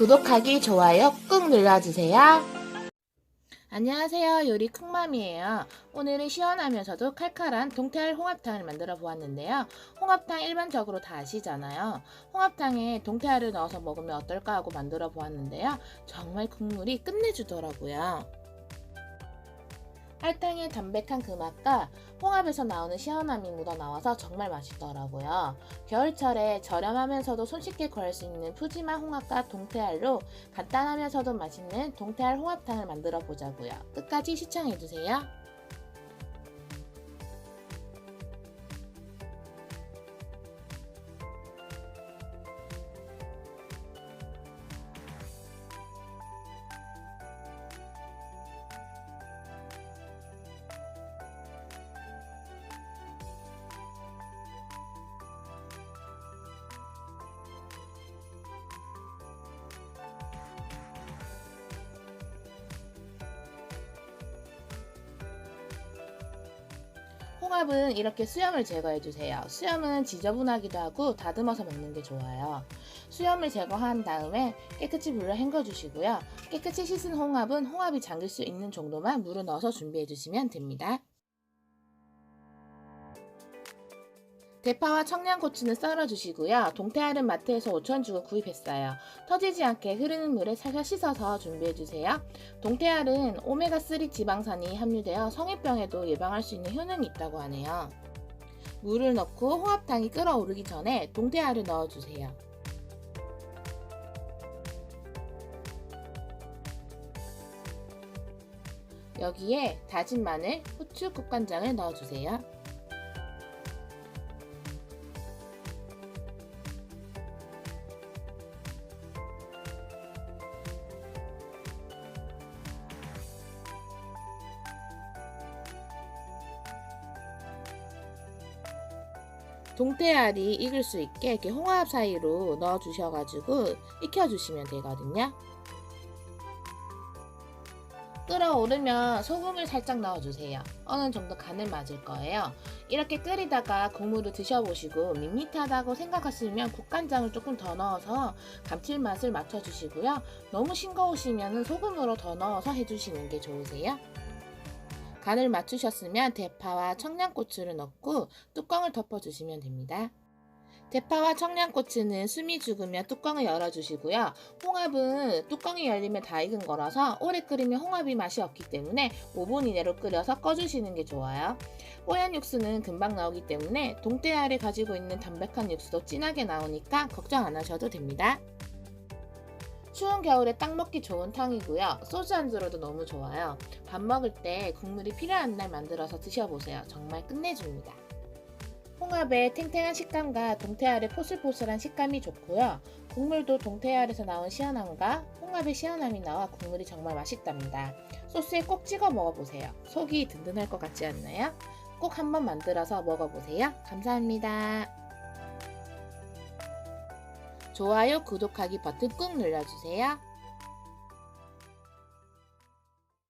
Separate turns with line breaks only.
구독하기, 좋아요 꾹 눌러주세요. 안녕하세요. 요리 쿵맘이에요. 오늘은 시원하면서도 칼칼한 동태알 홍합탕을 만들어 보았는데요. 홍합탕 일반적으로 다 아시잖아요. 홍합탕에 동태알을 넣어서 먹으면 어떨까 하고 만들어 보았는데요. 정말 국물이 끝내주더라고요. 알탕의 담백한 그 맛과 홍합에서 나오는 시원함이 묻어나와서 정말 맛있더라고요. 겨울철에 저렴하면서도 손쉽게 구할 수 있는 푸짐한 홍합과 동태알로 간단하면서도 맛있는 동태알 홍합탕을 만들어 보자고요. 끝까지 시청해주세요. 홍합은 이렇게 수염을 제거해주세요. 수염은 지저분하기도 하고 다듬어서 먹는 게 좋아요. 수염을 제거한 다음에 깨끗이 물로 헹궈주시고요. 깨끗이 씻은 홍합은 홍합이 잠길 수 있는 정도만 물을 넣어서 준비해주시면 됩니다. 대파와 청양고추는 썰어주시고요. 동태알은 마트에서 5천 주고 구입했어요. 터지지 않게 흐르는 물에 살살 씻어서 준비해주세요. 동태알은 오메가3 지방산이 함유되어 성인병에도 예방할 수 있는 효능이 있다고 하네요. 물을 넣고 홍합탕이 끓어오르기 전에 동태알을 넣어주세요. 여기에 다진 마늘, 후추, 국간장을 넣어주세요. 동태알이 익을 수 있게 이렇게 홍합 사이로 넣어 주셔가지고 익혀 주시면 되거든요. 끓어오르면 소금을 살짝 넣어주세요. 어느 정도 간을 맞을 거예요. 이렇게 끓이다가 국물을 드셔보시고 밋밋하다고 생각하시면 국간장을 조금 더 넣어서 감칠맛을 맞춰주시고요. 너무 싱거우시면 소금으로 더 넣어서 해주시는 게 좋으세요. 간을 맞추셨으면 대파와 청양고추를 넣고 뚜껑을 덮어주시면 됩니다. 대파와 청양고추는 숨이 죽으면 뚜껑을 열어주시고요. 홍합은 뚜껑이 열리면 다 익은 거라서 오래 끓이면 홍합이 맛이 없기 때문에 5분 이내로 끓여서 꺼주시는 게 좋아요. 뽀얀 육수는 금방 나오기 때문에 동태알이 가지고 있는 담백한 육수도 진하게 나오니까 걱정 안 하셔도 됩니다. 추운 겨울에 딱 먹기 좋은 탕이고요. 소주 안주로도 너무 좋아요. 밥 먹을 때 국물이 필요한 날 만들어서 드셔보세요. 정말 끝내줍니다. 홍합의 탱탱한 식감과 동태알의 포슬포슬한 식감이 좋고요. 국물도 동태알에서 나온 시원함과 홍합의 시원함이 나와 국물이 정말 맛있답니다. 소스에 꼭 찍어 먹어보세요. 속이 든든할 것 같지 않나요? 꼭 한번 만들어서 먹어보세요. 감사합니다. 좋아요, 구독하기 버튼 꾹 눌러주세요.